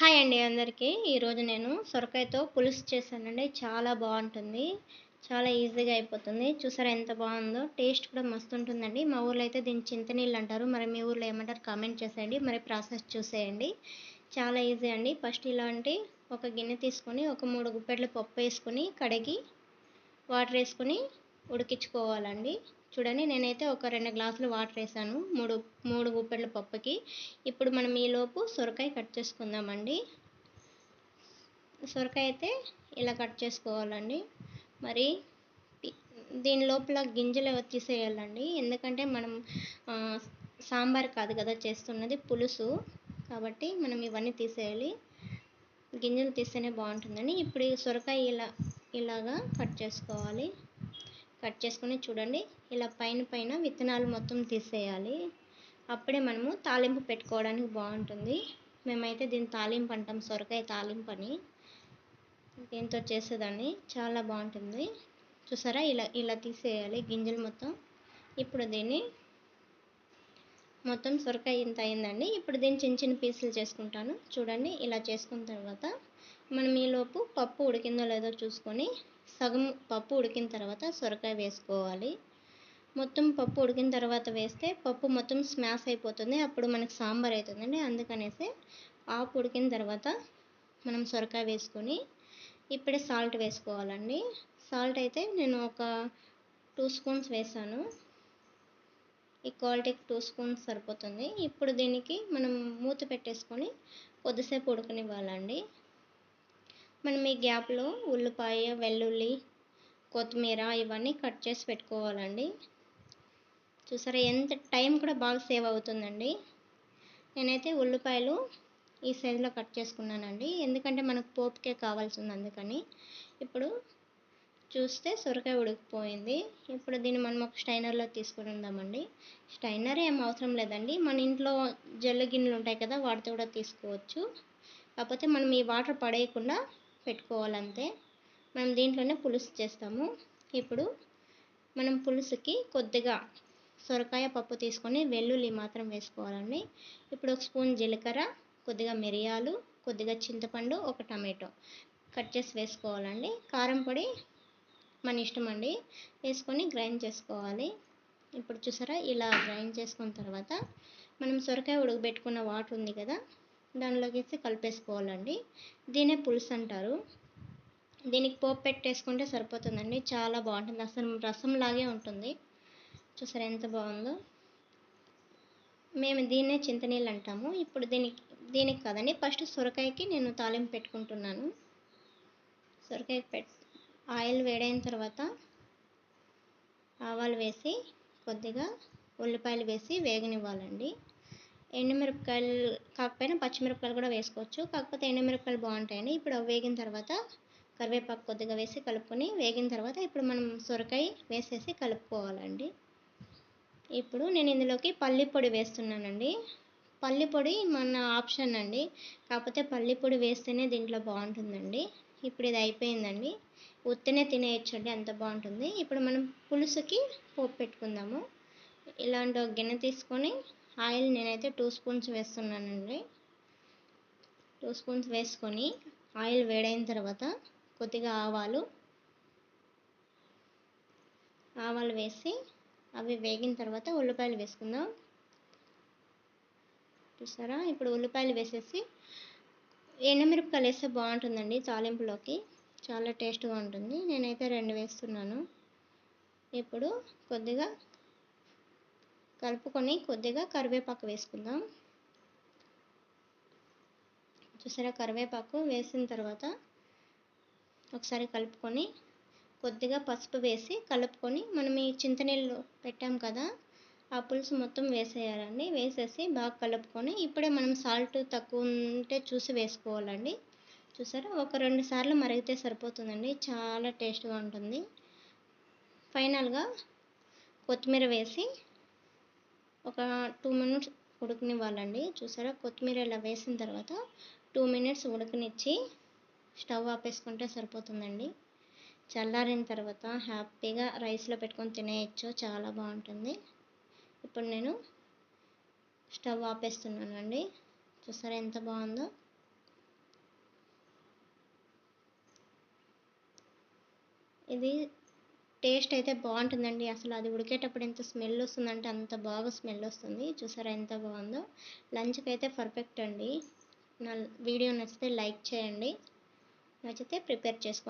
Hi అండి అందరికీ. ఈరోజు నేను సొరకాయతో పులుసు చేశానండి. చాలా బాగుంటుంది. చాలా ఈజీగా అయిపోతుంది. చూసారా ఎంత బాగుందో? టేస్ట్ కూడా మస్తు ఉంటుందండి. మా ఊర్లో అయితే దీన్ని చింతనీళ్ళు అంటారు. మరి మీ ఊర్లో ఏమంటారు? కామెంట్ చేసేయండి. మరి ప్రాసెస్ చూసేయండి. చాలా ఈజీ అండి. ఫస్ట్ ఇలాంటి ఒక గిన్నె తీసుకొని ఒక మూడు గుప్పెట్ల పప్పు వేసుకొని కడిగి వాటర్ వేసుకొని ఉడికించుకోవాలండి. చూడండి నేనైతే ఒక రెండు గ్లాసులు వాటర్ వేసాను మూడు మూడు గుప్పెట్ల పప్పుకి. ఇప్పుడు మనం ఈలోపు సొరకాయ కట్ చేసుకుందామండి. సొరకాయ అయితే ఇలా కట్ చేసుకోవాలండి. మరి దీని లోపల గింజలు తీసేయాలండి ఎందుకంటే మనం సాంబార్ కాదు కదా చేస్తున్నది పులుసు. కాబట్టి మనం ఇవన్నీ తీసేయాలి. గింజలు తీస్తేనే బాగుంటుందని ఇప్పుడు సొరకాయ ఇలా ఇలాగా కట్ చేసుకోవాలి. కట్ చేసుకొని చూడండి. ఇలా పైన పైన విత్తనాలు మొత్తం తీసేయాలి. అప్పుడే మనము తాలింపు పెట్టుకోవడానికి బాగుంటుంది. మేమైతే దీన్ని తాలింపు అంటాం. సొరకాయ తాలింపు అని. దీంతో చేసేదాన్ని? చాలా బాగుంటుంది. చూసారా? ఇలా ఇలా తీసేయాలి గింజలు మొత్తం. ఇప్పుడు దీన్ని మొత్తం సొరకాయ ఇంత అయిందండి. ఇప్పుడు దీన్ని చిన్న చిన్న పీసులు చేసుకుంటాను. చూడండి ఇలా చేసుకున్న తర్వాత మనం ఈలోపు పప్పు ఉడికిందో లేదో చూసుకొని సగం పప్పు ఉడికిన తర్వాత సొరకాయ వేసుకోవాలి. మొత్తం పప్పు ఉడికిన తర్వాత వేస్తే పప్పు మొత్తం స్మాష్ అయిపోతుంది. అప్పుడు మనకి సాంబార్ అవుతుందండి. అందుకనేసి ఆపు ఉడికిన తర్వాత మనం సొరకాయ వేసుకొని ఇప్పుడే సాల్ట్ వేసుకోవాలండి. సాల్ట్ అయితే నేను ఒక టూ స్పూన్స్ వేసాను. ఈ క్వాలిటీకి టూ స్పూన్స్ సరిపోతుంది. ఇప్పుడు దీనికి మనం మూత పెట్టేసుకొని కొద్దిసేపు ఉడకనివ్వాలండి. మనం ఈ గ్యాప్లో ఉల్లిపాయ వెల్లుల్లి కొత్తిమీర ఇవన్నీ కట్ చేసి పెట్టుకోవాలండి. చూసారా ఎంత టైం కూడా బాగా సేవ్ అవుతుందండి. నేనైతే ఉల్లిపాయలు ఈ సైజులో కట్ చేసుకున్నానండి. ఎందుకంటే మనకు పోపుకే కావాల్సింది అందుకని. ఇప్పుడు చూస్తే సొరకాయ ఉడికిపోయింది. ఇప్పుడు దీన్ని మనం ఒక స్టైనర్లో తీసుకుని ఉందామండి. స్టైనర్ ఏం అవసరం లేదండి. మన ఇంట్లో జల్లు గిన్నెలు ఉంటాయి కదా వాటితో కూడా తీసుకోవచ్చు. కాకపోతే మనం ఈ వాటర్ పడేయకుండా పెట్టుకోవాలంతే. మనం దీంట్లోనే పులుసు చేస్తాము. ఇప్పుడు మనం పులుసుకి కొద్దిగా సొరకాయ పప్పు తీసుకొని వెల్లుల్లి మాత్రం వేసుకోవాలండి. ఇప్పుడు ఒక స్పూన్ జీలకర్ర కొద్దిగా మిరియాలు కొద్దిగా చింతపండు ఒక టమాటో కట్ చేసి వేసుకోవాలండి. కారం పొడి మన ఇష్టం అండి. వేసుకొని గ్రైండ్ చేసుకోవాలి. ఇప్పుడు చూసారా? ఇలా గ్రైండ్ చేసుకున్న తర్వాత మనం సొరకాయ ఉడకబెట్టుకున్న వాటర్ ఉంది కదా దానిలోకి వేసి కలిపేసుకోవాలండి. దీనే పులుసు అంటారు. దీనికి పోపు పెట్టేసుకుంటే సరిపోతుందండి. చాలా బాగుంటుంది. అసలు రసం లాగే ఉంటుంది. చూసారా ఎంత బాగుందో? మేము దీన్నే చింతనీళ్ళు అంటాము. ఇప్పుడు దీనికి దీనికి కదండి. ఫస్ట్ సొరకాయకి నేను తాలింపు పెట్టుకుంటున్నాను. సొరకాయ పెట్ ఆయిల్ వేడైన తర్వాత ఆవాలు వేసి కొద్దిగా ఉల్లిపాయలు వేసి వేగనివ్వాలండి. ఎండుమిరపకాయలు కాకపోయినా పచ్చిమిరపకాయలు కూడా వేసుకోవచ్చు. కాకపోతే ఎండుమిరపకాయలు బాగుంటాయండి. ఇప్పుడు అవి వేగిన తర్వాత కరివేపాకు కొద్దిగా వేసి కలుపుకొని వేగిన తర్వాత ఇప్పుడు మనం సొరకాయ వేసేసి కలుపుకోవాలండి. ఇప్పుడు నేను ఇందులోకి పల్లి పొడి వేస్తున్నానండి. పల్లి పొడి మన ఆప్షన్ అండి. కాకపోతే పల్లి పొడి వేస్తేనే దీంట్లో బాగుంటుందండి. ఇప్పుడు ఇది అయిపోయిందండి. ఉత్తినే తినేయచ్చండి అంత బాగుంటుంది. ఇప్పుడు మనం పులుసుకి పోపు పెట్టుకుందాము. ఇలాంటి ఒక గిన్నె తీసుకొని ఆయిల్ నేనైతే టూ స్పూన్స్ వేస్తున్నానండి. టూ స్పూన్స్ వేసుకొని ఆయిల్ వేడైన తర్వాత కొద్దిగా ఆవాలు ఆవాలు వేసి అవి వేగిన తర్వాత ఉల్లిపాయలు వేసుకుందాం. చూసారా? ఇప్పుడు ఉల్లిపాయలు వేసేసి ఎండమిరపకాయలు వేస్తే బాగుంటుందండి తాలింపులోకి. చాలా టేస్ట్గా ఉంటుంది. నేనైతే రెండు వేస్తున్నాను. ఇప్పుడు కొద్దిగా కలుపుకొని కొద్దిగా కరివేపాకు వేసుకుందాం. చూసారా? కరివేపాకు వేసిన తర్వాత ఒకసారి కలుపుకొని కొద్దిగా పసుపు వేసి కలుపుకొని మనం ఈ చింతనీళ్ళు పెట్టాం కదా ఆ పులుసు మొత్తం వేసేయాలండి. వేసేసి బాగా కలుపుకొని ఇప్పుడే మనం సాల్ట్ తక్కువ ఉంటే చూసి వేసుకోవాలండి. చూసారా? ఒక రెండు సార్లు మరిగితే సరిపోతుందండి. చాలా టేస్ట్గా ఉంటుంది. ఫైనల్గా కొత్తిమీర వేసి ఒక టూ మినిట్స్ ఉడకనివ్వాలండి. చూసారా? కొత్తిమీర ఇలా వేసిన తర్వాత టూ మినిట్స్ ఉడకనిచ్చి స్టవ్ ఆపేసుకుంటే సరిపోతుందండి. చల్లారిన తర్వాత హ్యాపీగా రైస్లో పెట్టుకొని తినేయచ్చు. చాలా బాగుంటుంది. ఇప్పుడు నేను స్టవ్ ఆపేస్తున్నాను అండి. చూసారా ఎంత బాగుందో? ఇది టేస్ట్ అయితే బాగుంటుందండి. అసలు అది ఉడికేటప్పుడు ఎంత స్మెల్ వస్తుందంటే అంత బాగా స్మెల్ వస్తుంది. చూసారా ఎంత బాగుందో? లంచ్కి అయితే పర్ఫెక్ట్ అండి. నా వీడియో నచ్చితే లైక్ చేయండి. నచ్చితే ప్రిపేర్ చేసుకోండి.